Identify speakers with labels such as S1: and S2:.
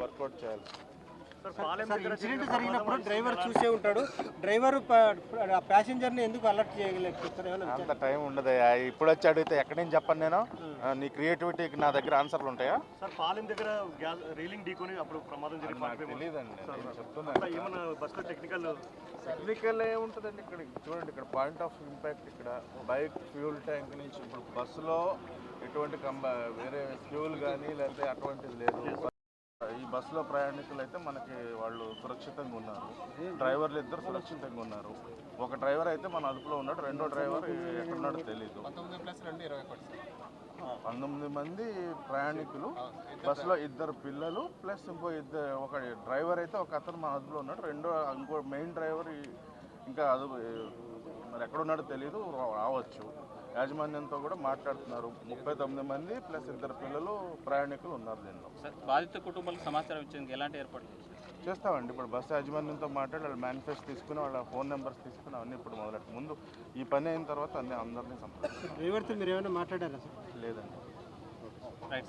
S1: Work out చేయాలి.
S2: Sir incident జరిగినప్పుడు driver చూసే ఉంటాడు. డ్రైవర్ ప్యాసింజర్ని ఎందుకు అలర్ట్ ఏమైనా
S1: అంత టైం ఉండదయ్యా ఇప్పుడు వచ్చి అడిగితే ఎక్కడి నుంచి చెప్పను నేను? నీ క్రియేటివిటీకి నా దగ్గర ఆన్సర్లు ఉంటాయా?
S3: సార్ పాలెం దగ్గర గ్యాస్ రీలింగ్ ఢీకొని అప్పుడు ప్రమాదం జరిగి
S1: నాకు
S3: పారిపోయి
S1: తెలియదండి నేను చెప్తున్నాను
S3: ఏమన్నా బస్సులో టెక్నికల్
S1: టెక్నికల్ ఏముంటుందండి ఇక్కడ? చూడండి ఇక్కడ పాయింట్ ఆఫ్ ఇంపాక్ట్ ఇక్కడ. బైక్ ఫ్యూల్ ట్యాంక్ నుంచి ఇప్పుడు బస్సులో ఎటువంటి కంబ వేరే ఫ్యూల్ కానీ లేకపోతే అటువంటిది లేదు. బస్సులో ప్రయాణికులు అయితే మనకి వాళ్ళు సురక్షితంగా ఉన్నారు. డ్రైవర్లు ఇద్దరు సురక్షితంగా ఉన్నారు. ఒక డ్రైవర్ అయితే మన అదుపులో ఉన్నాడు. రెండో డ్రైవర్ ఎక్కడున్నాడో తెలియదు పంతొమ్మిది మంది ప్రయాణికులు బస్సులో ఇద్దరు పిల్లలు ప్లస్ ఇంకో ఇద్దరు ఒక డ్రైవర్ అయితే ఒక అతను మన అదుపులో ఉన్నాడు. రెండో ఇంకో మెయిన్ డ్రైవర్ ఇంకా అదుపు మరి ఎక్కడున్నాడో తెలియదు రా- రావచ్చు. యాజమాన్యంతో కూడా మాట్లాడుతున్నారు. ముప్పై తొమ్మిది మంది ప్లస్ ఇద్దరు పిల్లలు ప్రయాణికులు ఉన్నారు దీనిలో.
S4: సార్ బాధిత కుటుంబాలకు సమాచారం ఇచ్చేందుకు ఎలాంటి ఏర్పాట్లు
S1: చేస్తామండి. ఇప్పుడు బస్సు యాజమాన్యంతో మాట్లాడి వాళ్ళ మేనిఫెస్ట్ తీసుకుని వాళ్ళ ఫోన్ నెంబర్స్ తీసుకుని అవన్నీ ఇప్పుడు మొదలెట్టు. ముందు ఈ పని అయిన తర్వాత అన్ని అందరినీ సంప్రదించాలి
S2: డ్రైవర్తో మీరు ఏమైనా మాట్లాడారా సార్?
S1: లేదండి.
S4: రైట్